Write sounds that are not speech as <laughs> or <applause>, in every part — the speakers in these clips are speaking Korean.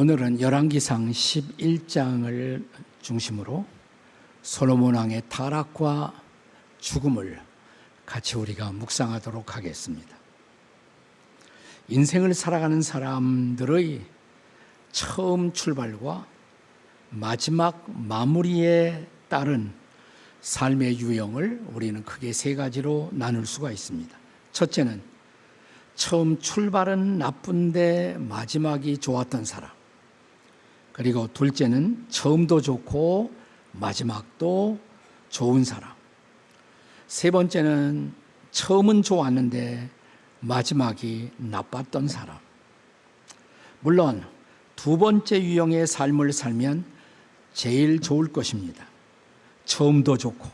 오늘은 열왕기상 11장을 중심으로 솔로몬 왕의 타락과 죽음을 같이 우리가 묵상하도록 하겠습니다. 인생을 살아가는 사람들의 처음 출발과 마지막 마무리에 따른 삶의 유형을 우리는 크게 세 가지로 나눌 수가 있습니다. 첫째는 처음 출발은 나쁜데 마지막이 좋았던 사람. 그리고 둘째는 처음도 좋고 마지막도 좋은 사람. 세 번째는 처음은 좋았는데 마지막이 나빴던 사람. 물론 두 번째 유형의 삶을 살면 제일 좋을 것입니다. 처음도 좋고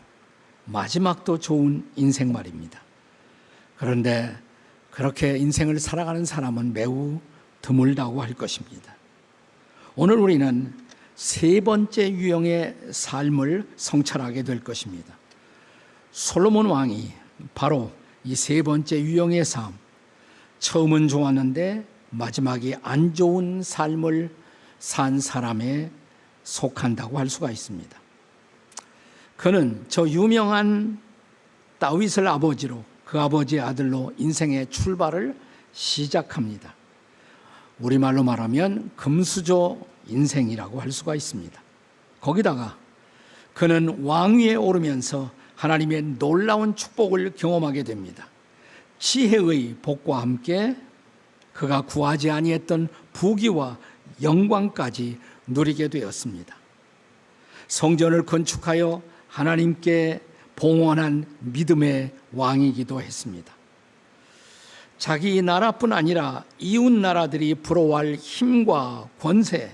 마지막도 좋은 인생 말입니다. 그런데 그렇게 인생을 살아가는 사람은 매우 드물다고 할 것입니다. 오늘 우리는 세 번째 유형의 삶을 성찰하게 될 것입니다. 솔로몬 왕이 바로 이 세 번째 유형의 삶, 처음은 좋았는데 마지막이 안 좋은 삶을 산 사람에 속한다고 할 수가 있습니다. 그는 저 유명한 다윗을 아버지로 그 아버지의 아들로 인생의 출발을 시작합니다. 우리말로 말하면 금수저 인생이라고 할 수가 있습니다. 거기다가 그는 왕위에 오르면서 하나님의 놀라운 축복을 경험하게 됩니다. 지혜의 복과 함께 그가 구하지 아니했던 부귀와 영광까지 누리게 되었습니다. 성전을 건축하여 하나님께 봉헌한 믿음의 왕이기도 했습니다. 자기 나라뿐 아니라 이웃 나라들이 부러워할 힘과 권세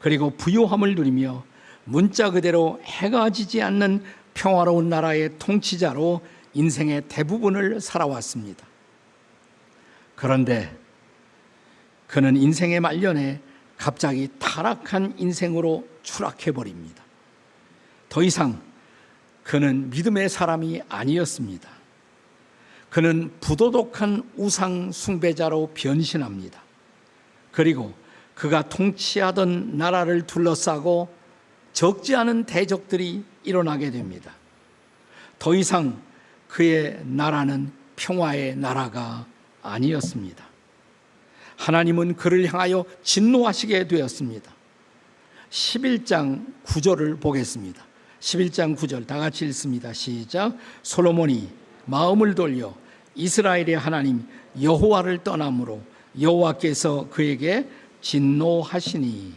그리고 부요함을 누리며 문자 그대로 해가 지지 않는 평화로운 나라의 통치자로 인생의 대부분을 살아왔습니다. 그런데 그는 인생의 말년에 갑자기 타락한 인생으로 추락해 버립니다. 더 이상 그는 믿음의 사람이 아니었습니다. 그는 부도덕한 우상 숭배자로 변신합니다. 그리고 그가 통치하던 나라를 둘러싸고 적지 않은 대적들이 일어나게 됩니다. 더 이상 그의 나라는 평화의 나라가 아니었습니다. 하나님은 그를 향하여 진노하시게 되었습니다. 11장 9절을 보겠습니다. 11장 9절 다 같이 읽습니다. 시작. 솔로몬이 마음을 돌려 이스라엘의 하나님 여호와를 떠남으로 여호와께서 그에게 진노하시니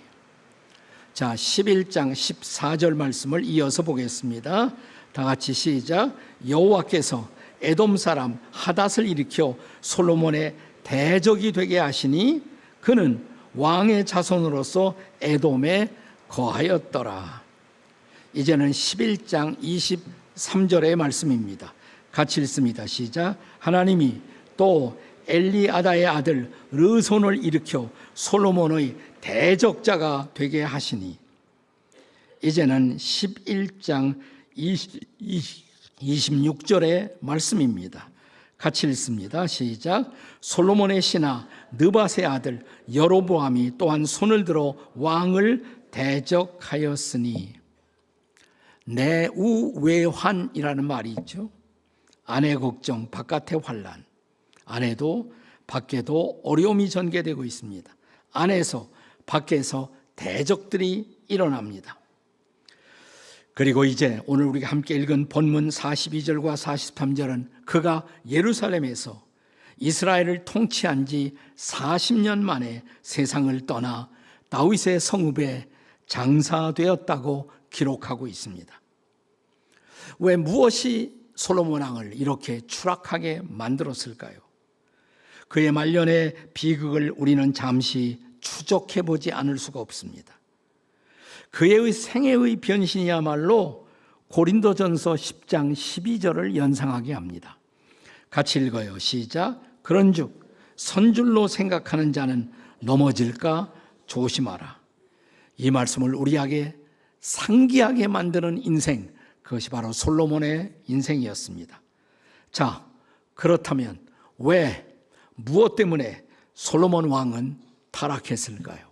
자 11장 14절 말씀을 이어서 보겠습니다. 다 같이 시작. 여호와께서 에돔 사람 하닷을 일으켜 솔로몬의 대적이 되게 하시니 그는 왕의 자손으로서 에돔에 거하였더라. 이제는 11장 23절의 말씀입니다. 같이 읽습니다. 시작. 하나님이 또 엘리아다의 아들 르손을 일으켜 솔로몬의 대적자가 되게 하시니 이제는 11장 26절의 말씀입니다. 같이 읽습니다. 시작. 솔로몬의 신하 느바세 아들 여로보암이 또한 손을 들어 왕을 대적하였으니 내우외환이라는 말이 있죠. 아내 걱정, 바깥의 환란. 아내도 밖에도 어려움이 전개되고 있습니다. 안에서 밖에서 대적들이 일어납니다. 그리고 이제 오늘 우리가 함께 읽은 본문 42절과 43절은 그가 예루살렘에서 이스라엘을 통치한 지 40년 만에 세상을 떠나 다윗의 성읍에 장사되었다고 기록하고 있습니다. 왜 무엇이 솔로몬 왕을 이렇게 추락하게 만들었을까요? 그의 말년의 비극을 우리는 잠시 추적해 보지 않을 수가 없습니다. 그의 생애의 변신이야말로 고린도전서 10장 12절을 연상하게 합니다. 같이 읽어요. 시작. 그런즉 선줄로 생각하는 자는 넘어질까 조심하라. 이 말씀을 우리에게 상기하게 만드는 인생, 그것이 바로 솔로몬의 인생이었습니다. 자, 그렇다면 왜, 무엇 때문에 솔로몬 왕은 타락했을까요?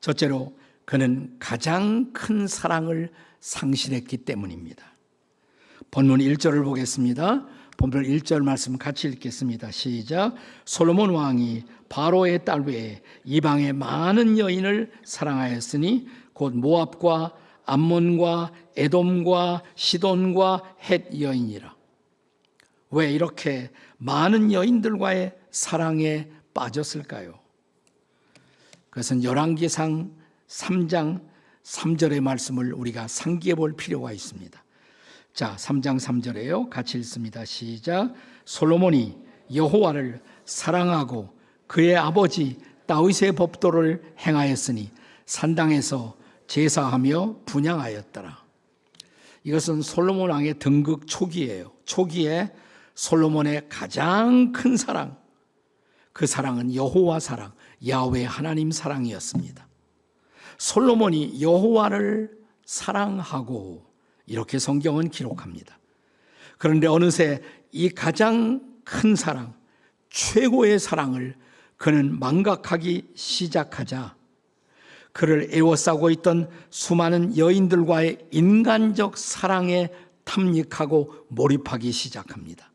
첫째로 그는 가장 큰 사랑을 상실했기 때문입니다. 본문 1절을 보겠습니다. 본문 1절 말씀 같이 읽겠습니다. 시작. 솔로몬 왕이 바로의 딸 외에 이방의 많은 여인을 사랑하였으니 곧 모압과 암몬과 에돔과 시돈과 헷 여인이라. 왜 이렇게 많은 여인들과의 사랑에 빠졌을까요? 그것은 열왕기상 3장 3절의 말씀을 우리가 상기해 볼 필요가 있습니다. 자, 3장 3절에요. 같이 읽습니다. 시작. 솔로몬이 여호와를 사랑하고 그의 아버지 다윗의 법도를 행하였으니 산당에서 제사하며 분양하였더라. 이것은 솔로몬 왕의 등극 초기예요. 초기에 솔로몬의 가장 큰 사랑, 그 사랑은 여호와 사랑, 야훼 하나님 사랑이었습니다. 솔로몬이 여호와를 사랑하고 이렇게 성경은 기록합니다. 그런데 어느새 이 가장 큰 사랑, 최고의 사랑을 그는 망각하기 시작하자 그를 애워싸고 있던 수많은 여인들과의 인간적 사랑에 탐닉하고 몰입하기 시작합니다.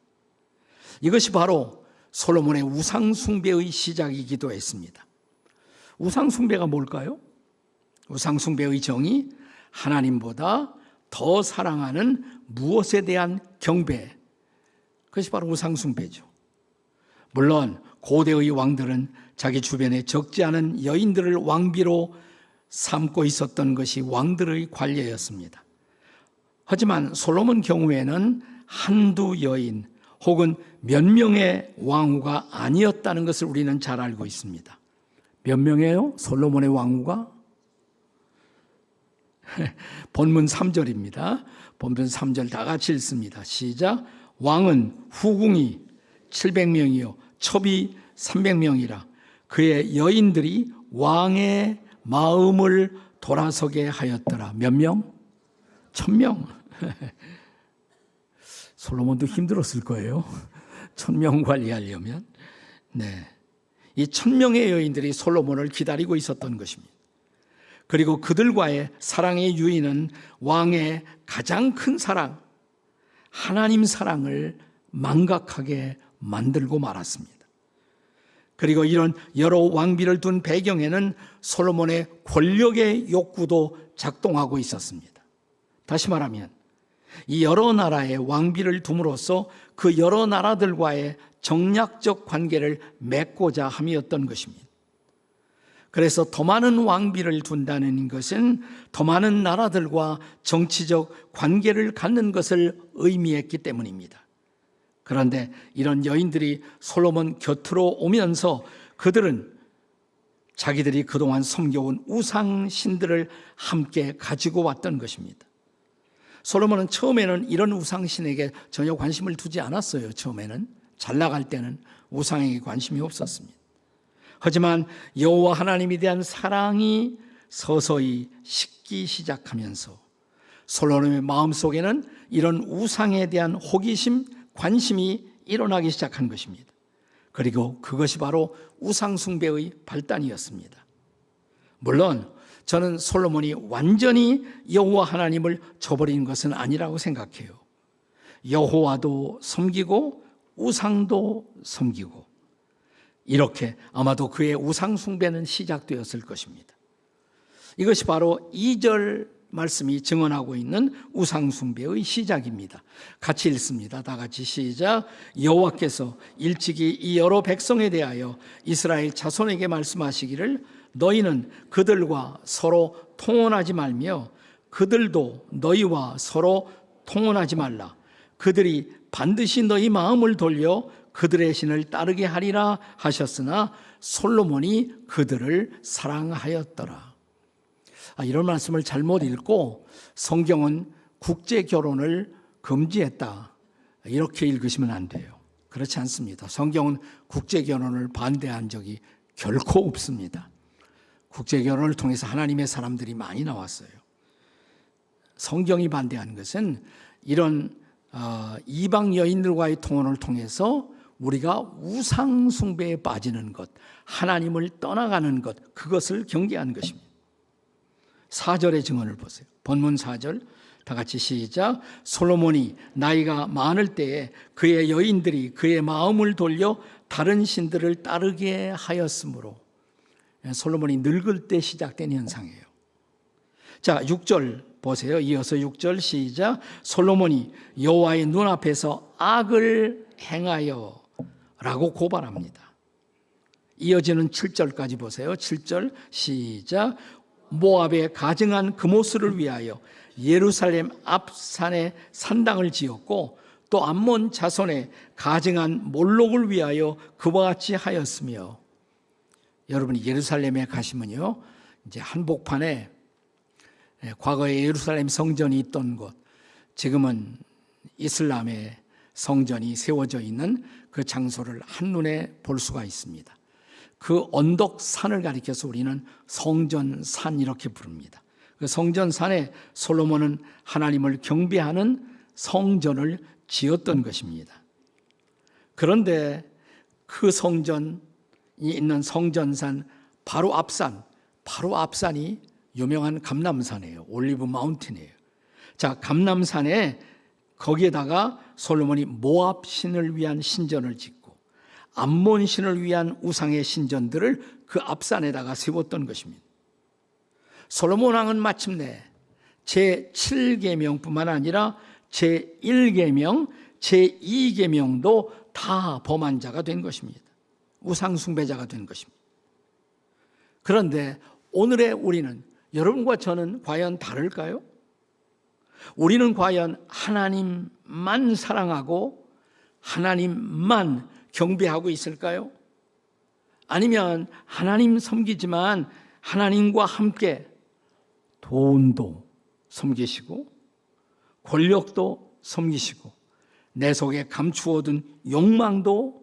이것이 바로 솔로몬의 우상숭배의 시작이기도 했습니다. 우상숭배가 뭘까요? 우상숭배의 정의 하나님보다 더 사랑하는 무엇에 대한 경배. 그것이 바로 우상숭배죠. 물론 고대의 왕들은 자기 주변에 적지 않은 여인들을 왕비로 삼고 있었던 것이 왕들의 관례였습니다. 하지만 솔로몬 경우에는 한두 여인 혹은 몇 명의 왕후가 아니었다는 것을 우리는 잘 알고 있습니다. 몇 명이에요? 솔로몬의 왕후가? <laughs> 본문 3절입니다. 본문 3절 다 같이 읽습니다. 시작. 왕은 후궁이 700명이요. 첩이 300명이라 그의 여인들이 왕의 마음을 돌아서게 하였더라. 몇 명? 천 명. <laughs> 솔로몬도 힘들었을 거예요. 천 명 관리하려면. 네. 이 천 명의 여인들이 솔로몬을 기다리고 있었던 것입니다. 그리고 그들과의 사랑의 유인은 왕의 가장 큰 사랑, 하나님 사랑을 망각하게 만들고 말았습니다. 그리고 이런 여러 왕비를 둔 배경에는 솔로몬의 권력의 욕구도 작동하고 있었습니다. 다시 말하면 이 여러 나라의 왕비를 둠으로써 그 여러 나라들과의 정략적 관계를 맺고자 함이었던 것입니다. 그래서 더 많은 왕비를 둔다는 것은 더 많은 나라들과 정치적 관계를 갖는 것을 의미했기 때문입니다. 그런데 이런 여인들이 솔로몬 곁으로 오면서 그들은 자기들이 그동안 섬겨온 우상신들을 함께 가지고 왔던 것입니다. 솔로몬은 처음에는 이런 우상신에게 전혀 관심을 두지 않았어요. 처음에는 잘 나갈 때는 우상에게 관심이 없었습니다. 하지만 여호와 하나님에 대한 사랑이 서서히 식기 시작하면서 솔로몬의 마음 속에는 이런 우상에 대한 호기심, 관심이 일어나기 시작한 것입니다. 그리고 그것이 바로 우상숭배의 발단이었습니다. 물론 저는 솔로몬이 완전히 여호와 하나님을 저버린 것은 아니라고 생각해요. 여호와도 섬기고 우상도 섬기고 이렇게 아마도 그의 우상숭배는 시작되었을 것입니다. 이것이 바로 2절 말씀이 증언하고 있는 우상숭배의 시작입니다. 같이 읽습니다. 다 같이 시작. 여호와께서 일찍이 이 여러 백성에 대하여 이스라엘 자손에게 말씀하시기를 너희는 그들과 서로 통혼하지 말며 그들도 너희와 서로 통혼하지 말라. 그들이 반드시 너희 마음을 돌려 그들의 신을 따르게 하리라 하셨으나 솔로몬이 그들을 사랑하였더라. 아, 이런 말씀을 잘못 읽고 성경은 국제 결혼을 금지했다. 이렇게 읽으시면 안 돼요. 그렇지 않습니다. 성경은 국제 결혼을 반대한 적이 결코 없습니다. 국제 결혼을 통해서 하나님의 사람들이 많이 나왔어요. 성경이 반대하는 것은 이런 어, 이방 여인들과의 통혼을 통해서 우리가 우상 숭배에 빠지는 것, 하나님을 떠나가는 것, 그것을 경계하는 것입니다. 4절의 증언을 보세요. 본문 4절 다 같이 시작. 솔로몬이 나이가 많을 때에 그의 여인들이 그의 마음을 돌려 다른 신들을 따르게 하였으므로 솔로몬이 늙을 때 시작된 현상이에요. 자, 6절 보세요. 이어서 6절 시작. 솔로몬이 여호와의 눈앞에서 악을 행하여 라고 고발합니다. 이어지는 7절까지 보세요. 7절 시작. 모압에 가증한 금오스를 위하여 예루살렘 앞산에 산당을 지었고 또 암몬 자손에 가증한 몰록을 위하여 그와 같이 하였으며 여러분이 예루살렘에 가시면요. 이제 한복판에 예, 과거에 예루살렘 성전이 있던 곳, 지금은 이슬람의 성전이 세워져 있는 그 장소를 한눈에 볼 수가 있습니다. 그 언덕 산을 가리켜서 우리는 성전산 이렇게 부릅니다. 그 성전산에 솔로몬은 하나님을 경배하는 성전을 지었던 것입니다. 그런데 그 성전이 있는 성전산 바로 앞산, 바로 앞산이 유명한 감남산이에요. 올리브 마운틴이에요. 자, 감남산에 거기에다가 솔로몬이 모압 신을 위한 신전을 짓고 암몬 신을 위한 우상의 신전들을 그 앞산에다가 세웠던 것입니다. 솔로몬 왕은 마침내 제 7계명뿐만 아니라 제 1계명, 제 2계명도 다 범한 자가 된 것입니다. 우상 숭배자가 된 것입니다. 그런데 오늘의 우리는 여러분과 저는 과연 다를까요? 우리는 과연 하나님만 사랑하고 하나님만 경배하고 있을까요? 아니면 하나님 섬기지만 하나님과 함께 돈도 섬기시고 권력도 섬기시고 내 속에 감추어둔 욕망도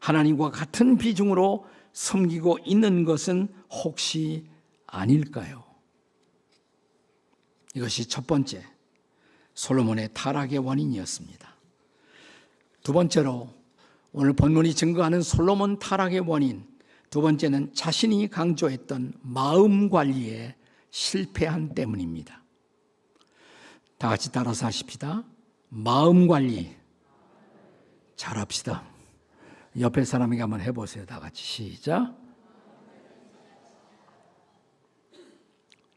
하나님과 같은 비중으로 섬기고 있는 것은 혹시 아닐까요? 이것이 첫 번째 솔로몬의 타락의 원인이었습니다. 두 번째로 오늘 본문이 증거하는 솔로몬 타락의 원인 두 번째는 자신이 강조했던 마음 관리에 실패한 때문입니다. 다 같이 따라서 하십시다. 마음 관리 잘합시다. 옆에 사람에게 한번 해보세요. 다 같이 시작.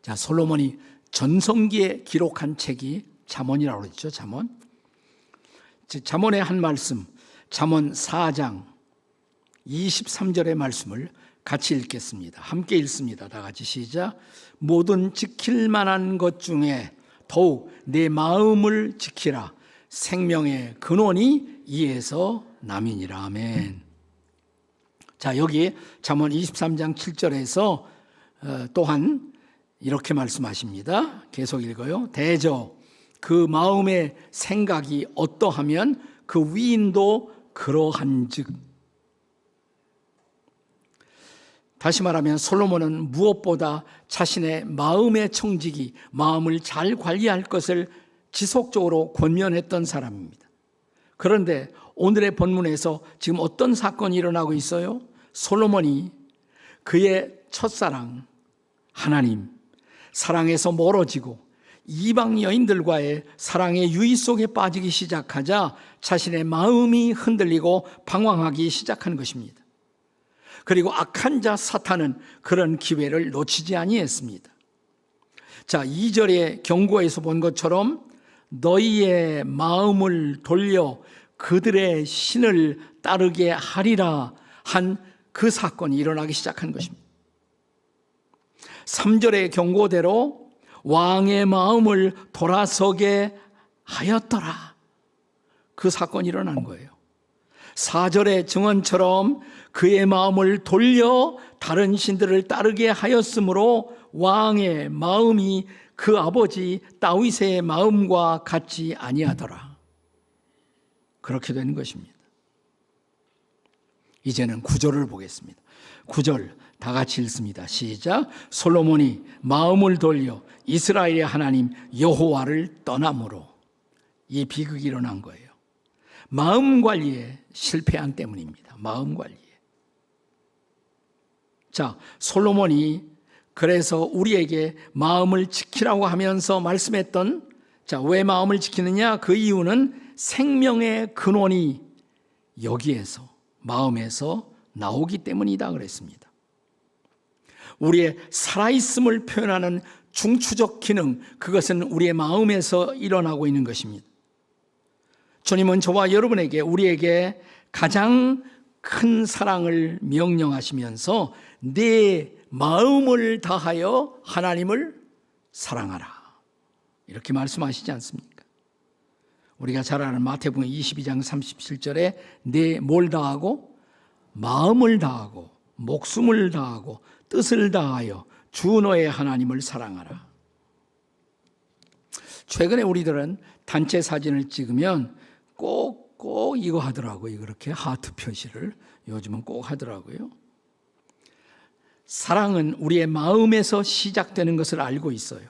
자, 솔로몬이 전성기에 기록한 책이 잠언이라고 그랬죠. 잠언. 잠언의 한 말씀, 잠언 4장 23절의 말씀을 같이 읽겠습니다. 함께 읽습니다. 다 같이 시작. 모든 지킬 만한 것 중에 더욱 내 마음을 지키라. 생명의 근원이 이에서 남이니라. 아멘. 자, 여기 잠언 23장 7절에서 어, 또한 이렇게 말씀하십니다. 계속 읽어요. 대저 그 마음의 생각이 어떠하면 그 위인도 그러한즉 다시 말하면 솔로몬은 무엇보다 자신의 마음의 청직이 마음을 잘 관리할 것을 지속적으로 권면했던 사람입니다. 그런데 오늘의 본문에서 지금 어떤 사건이 일어나고 있어요? 솔로몬이 그의 첫사랑 하나님 사랑에서 멀어지고 이방 여인들과의 사랑의 유의 속에 빠지기 시작하자 자신의 마음이 흔들리고 방황하기 시작한 것입니다. 그리고 악한 자 사탄은 그런 기회를 놓치지 아니했습니다. 자, 2절의 경고에서 본 것처럼 너희의 마음을 돌려 그들의 신을 따르게 하리라 한 그 사건이 일어나기 시작한 것입니다. 3절의 경고대로 왕의 마음을 돌아서게 하였더라. 그 사건이 일어난 거예요. 4절의 증언처럼 그의 마음을 돌려 다른 신들을 따르게 하였으므로 왕의 마음이 그 아버지 다윗의 마음과 같지 아니하더라. 그렇게 되는 것입니다. 이제는 구절을 보겠습니다. 구절 다 같이 읽습니다. 시작. 솔로몬이 마음을 돌려 이스라엘의 하나님 여호와를 떠남으로 이 비극이 일어난 거예요. 마음 관리에 실패한 때문입니다. 마음 관리에. 자, 솔로몬이 그래서 우리에게 마음을 지키라고 하면서 말씀했던 자, 왜 마음을 지키느냐? 그 이유는 생명의 근원이 여기에서 마음에서 나오기 때문이다 그랬습니다. 우리의 살아있음을 표현하는 중추적 기능, 그것은 우리의 마음에서 일어나고 있는 것입니다. 주님은 저와 여러분에게, 우리에게 가장 큰 사랑을 명령하시면서 내 마음을 다하여 하나님을 사랑하라. 이렇게 말씀하시지 않습니까? 우리가 잘 아는 마태복음 22장 37절에 내 뭘 다하고 마음을 다하고 목숨을 다하고 뜻을 다하여 주 너의 하나님을 사랑하라. 최근에 우리들은 단체 사진을 찍으면 꼭, 꼭 이거 하더라고요. 그렇게 하트 표시를 요즘은 꼭 하더라고요. 사랑은 우리의 마음에서 시작되는 것을 알고 있어요.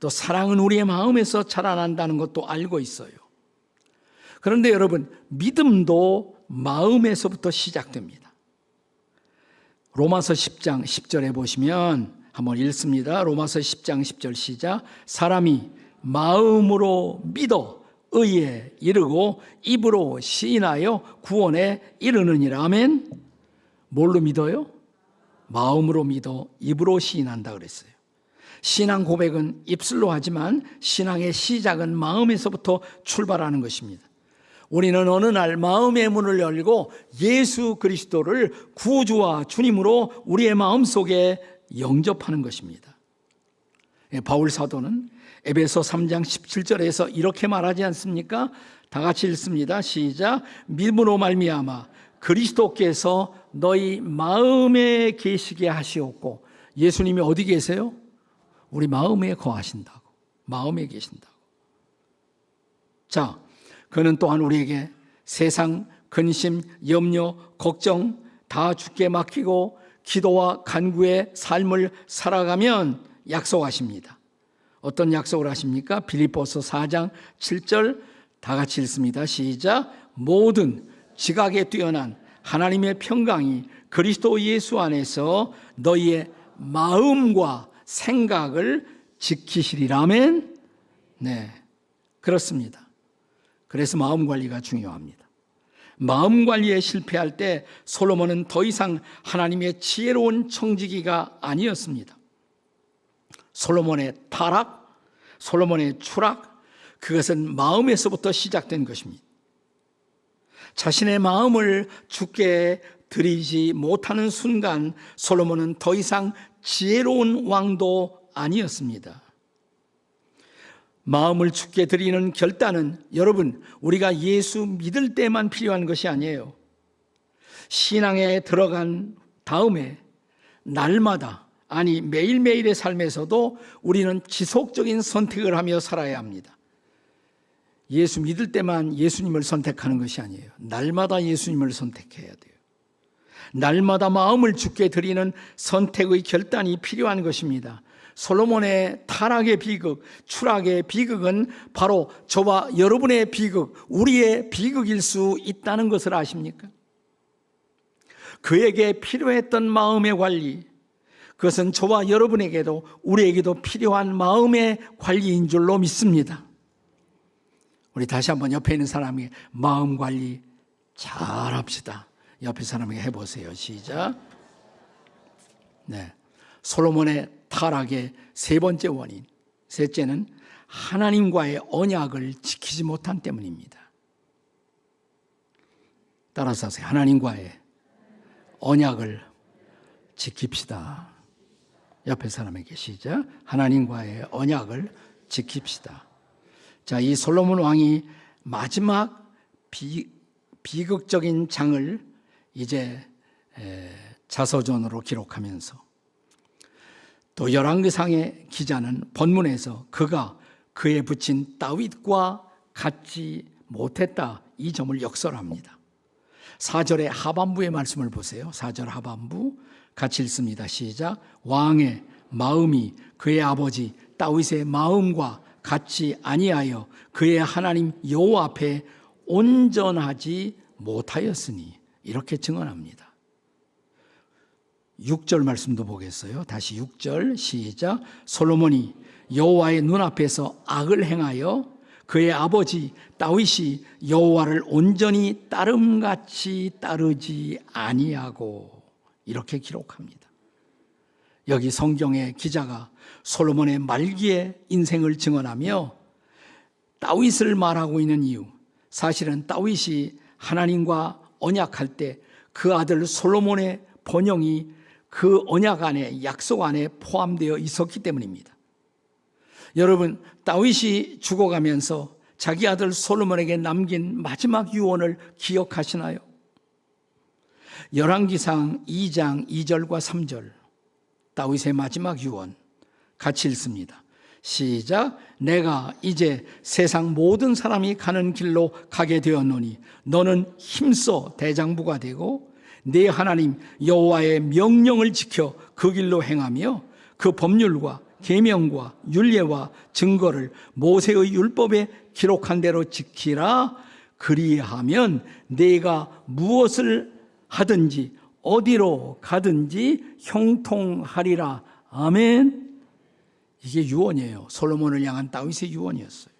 또 사랑은 우리의 마음에서 자라난다는 것도 알고 있어요. 그런데 여러분, 믿음도 마음에서부터 시작됩니다. 로마서 10장 10절에 보시면 한번 읽습니다. 로마서 10장 10절 시작. 사람이 마음으로 믿어 의에 이르고 입으로 시인하여 구원에 이르느니라. 아멘. 뭘로 믿어요? 마음으로 믿어 입으로 시인한다 그랬어요. 신앙 고백은 입술로 하지만 신앙의 시작은 마음에서부터 출발하는 것입니다. 우리는 어느 날 마음의 문을 열고 예수 그리스도를 구주와 주님으로 우리의 마음 속에 영접하는 것입니다. 예, 바울 사도는 에베소 3장 17절에서 이렇게 말하지 않습니까? 다 같이 읽습니다. 시작. 믿음으로 말미암아 그리스도께서 너희 마음에 계시게 하시옵고 예수님이 어디 계세요? 우리 마음에 거하신다고. 마음에 계신다고. 자, 그는 또한 우리에게 세상 근심, 염려, 걱정 다 죽게 맡기고 기도와 간구의 삶을 살아가면 약속하십니다. 어떤 약속을 하십니까? 빌립보서 4장 7절 다 같이 읽습니다. 시작. 모든 지각에 뛰어난 하나님의 평강이 그리스도 예수 안에서 너희의 마음과 생각을 지키시리라면 네. 그렇습니다. 그래서 마음 관리가 중요합니다. 마음 관리에 실패할 때 솔로몬은 더 이상 하나님의 지혜로운 청지기가 아니었습니다. 솔로몬의 타락, 솔로몬의 추락, 그것은 마음에서부터 시작된 것입니다. 자신의 마음을 죽게 드리지 못하는 순간 솔로몬은 더 이상 지혜로운 왕도 아니었습니다. 마음을 죽게 드리는 결단은 여러분, 우리가 예수 믿을 때만 필요한 것이 아니에요. 신앙에 들어간 다음에 날마다, 아니 매일매일의 삶에서도 우리는 지속적인 선택을 하며 살아야 합니다. 예수 믿을 때만 예수님을 선택하는 것이 아니에요. 날마다 예수님을 선택해야 돼요. 날마다 마음을 죽게 드리는 선택의 결단이 필요한 것입니다. 솔로몬의 타락의 비극, 추락의 비극은 바로 저와 여러분의 비극, 우리의 비극일 수 있다는 것을 아십니까? 그에게 필요했던 마음의 관리, 그것은 저와 여러분에게도 우리에게도 필요한 마음의 관리인 줄로 믿습니다. 우리 다시 한번 옆에 있는 사람이 마음 관리 잘 합시다. 옆에 사람에게 해보세요. 시작. 네. 솔로몬의 타락의 세 번째 원인. 셋째는 하나님과의 언약을 지키지 못한 때문입니다. 따라서 하세요. 하나님과의 언약을 지킵시다. 옆에 사람에게 시작. 하나님과의 언약을 지킵시다. 자, 이 솔로몬 왕이 마지막 비, 비극적인 장을 이제 자서전으로 기록하면서 또 열왕기상의 기자는 본문에서 그가 그에 붙인 다윗과 같지 못했다 이 점을 역설합니다. 4절의 하반부의 말씀을 보세요. 4절 하반부 같이 읽습니다. 시작. 왕의 마음이 그의 아버지 다윗의 마음과 같이 아니하여 그의 하나님 여호와 앞에 온전하지 못하였으니 이렇게 증언합니다. 6절 말씀도 보겠어요. 다시 6절 시작. 솔로몬이 여호와의 눈앞에서 악을 행하여 그의 아버지 다윗이 여호와를 온전히 따름같이 따르지 아니하고 이렇게 기록합니다. 여기 성경의 기자가 솔로몬의 말기의 인생을 증언하며 다윗을 말하고 있는 이유 사실은 다윗이 하나님과 언약할 때 그 아들 솔로몬의 번영이 그 언약 안에 약속 안에 포함되어 있었기 때문입니다. 여러분 다윗이 죽어가면서 자기 아들 솔로몬에게 남긴 마지막 유언을 기억하시나요? 열왕기상 2장 2절과 3절 다윗의 마지막 유언 같이 읽습니다. 시작 내가 이제 세상 모든 사람이 가는 길로 가게 되었노니 너는 힘써 대장부가 되고 네 하나님 여호와의 명령을 지켜 그 길로 행하며 그 법률과 계명과 율례와 증거를 모세의 율법에 기록한 대로 지키라 그리하면 네가 무엇을 하든지 어디로 가든지 형통하리라 아멘 이게 유언이에요. 솔로몬을 향한 다윗의 유언이었어요.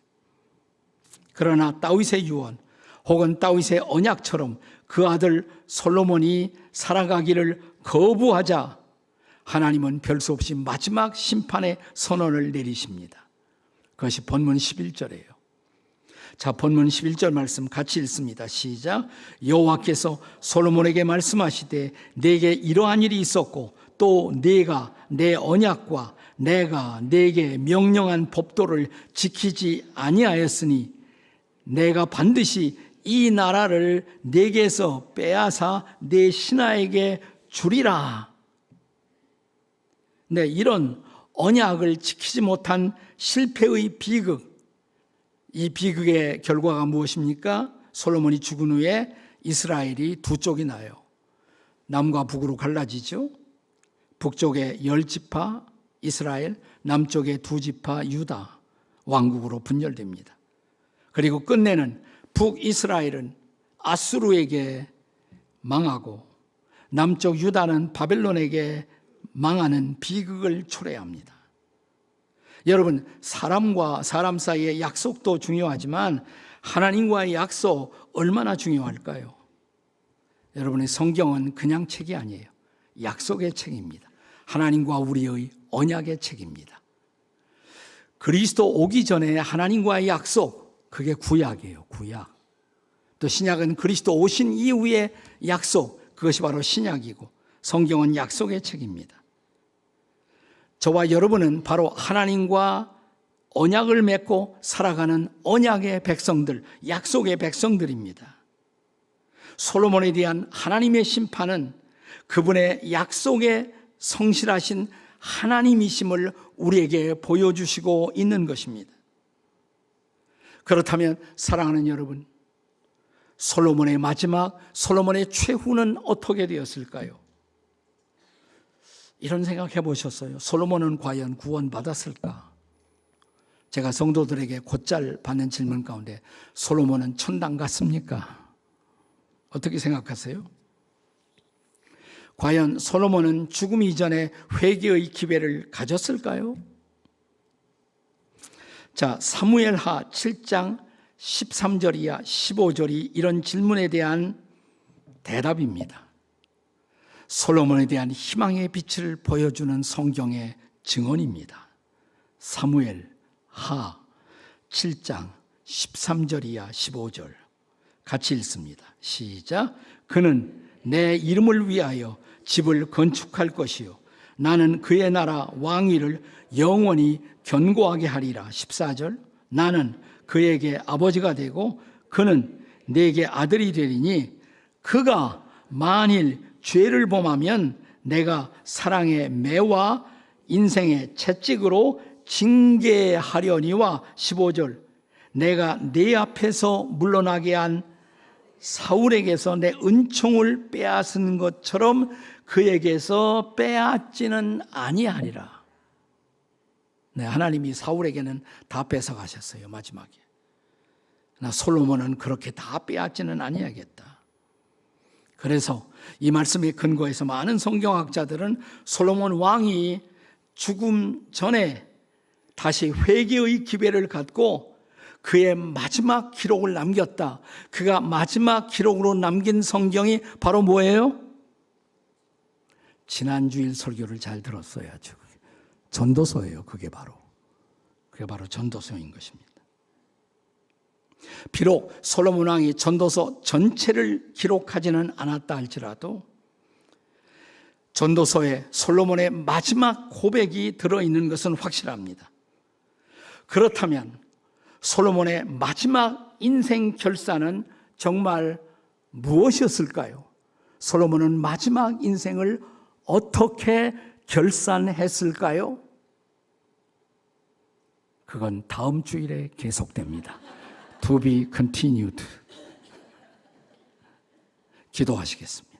그러나 다윗의 유언 혹은 다윗의 언약처럼 그 아들 솔로몬이 살아가기를 거부하자 하나님은 별수 없이 마지막 심판의 선언을 내리십니다. 그것이 본문 11절이에요. 자, 본문 11절 말씀 같이 읽습니다. 시작. 여호와께서 솔로몬에게 말씀하시되 내게 이러한 일이 있었고 또 네가 내 언약과 내가 네게 명령한 법도를 지키지 아니하였으니 내가 반드시 이 나라를 네게서 빼앗아 내 신하에게 주리라. 네, 이런 언약을 지키지 못한 실패의 비극. 이 비극의 결과가 무엇입니까? 솔로몬이 죽은 후에 이스라엘이 두 쪽이 나요. 남과 북으로 갈라지죠. 북쪽에 열 지파 이스라엘, 남쪽에 두 지파 유다 왕국으로 분열됩니다. 그리고 끝내는 북이스라엘은 아수르에게 망하고 남쪽 유다는 바벨론에게 망하는 비극을 초래합니다. 여러분, 사람과 사람 사이의 약속도 중요하지만 하나님과의 약속 얼마나 중요할까요? 여러분의 성경은 그냥 책이 아니에요. 약속의 책입니다. 하나님과 우리의 언약의 책입니다. 그리스도 오기 전에 하나님과의 약속, 그게 구약이에요, 구약. 또 신약은 그리스도 오신 이후의 약속, 그것이 바로 신약이고 성경은 약속의 책입니다. 저와 여러분은 바로 하나님과 언약을 맺고 살아가는 언약의 백성들, 약속의 백성들입니다. 솔로몬에 대한 하나님의 심판은 그분의 약속에 성실하신 하나님이심을 우리에게 보여주시고 있는 것입니다. 그렇다면 사랑하는 여러분, 솔로몬의 마지막, 솔로몬의 최후는 어떻게 되었을까요? 이런 생각 해 보셨어요? 솔로몬은 과연 구원받았을까? 제가 성도들에게 곧잘 받는 질문 가운데 솔로몬은 천당 갔습니까? 어떻게 생각하세요? 과연 솔로몬은 죽음 이전에 회개의 기회를 가졌을까요? 자, 사무엘하 7장 13절 이야 15절이 이런 질문에 대한 대답입니다. 솔로몬에 대한 희망의 빛을 보여주는 성경의 증언입니다. 사무엘 하 7장 13절 이야 15절 같이 읽습니다. 시작. 그는 내 이름을 위하여 집을 건축할 것이요. 나는 그의 나라 왕위를 영원히 견고하게 하리라. 14절. 나는 그에게 아버지가 되고 그는 내게 아들이 되리니 그가 만일 죄를 범하면 내가 사랑의 매와 인생의 채찍으로 징계하려니와 15절 내가 내 앞에서 물러나게 한 사울에게서 내 은총을 빼앗은 것처럼 그에게서 빼앗지는 아니하리라. 네, 하나님이 사울에게는 다 뺏어 가셨어요, 마지막에. 나 솔로몬은 그렇게 다 빼앗지는 아니하겠다. 그래서 이 말씀에 근거해서 많은 성경학자들은 솔로몬 왕이 죽음 전에 다시 회개의 기회를 갖고 그의 마지막 기록을 남겼다. 그가 마지막 기록으로 남긴 성경이 바로 뭐예요? 지난주일 설교를 잘 들었어야죠. 전도서예요. 그게 바로. 그게 바로 전도서인 것입니다. 비록 솔로몬 왕이 전도서 전체를 기록하지는 않았다 할지라도 전도서에 솔로몬의 마지막 고백이 들어있는 것은 확실합니다. 그렇다면 솔로몬의 마지막 인생 결산은 정말 무엇이었을까요? 솔로몬은 마지막 인생을 어떻게 결산했을까요? 그건 다음 주일에 계속됩니다. To be continued. 기도하시겠습니다.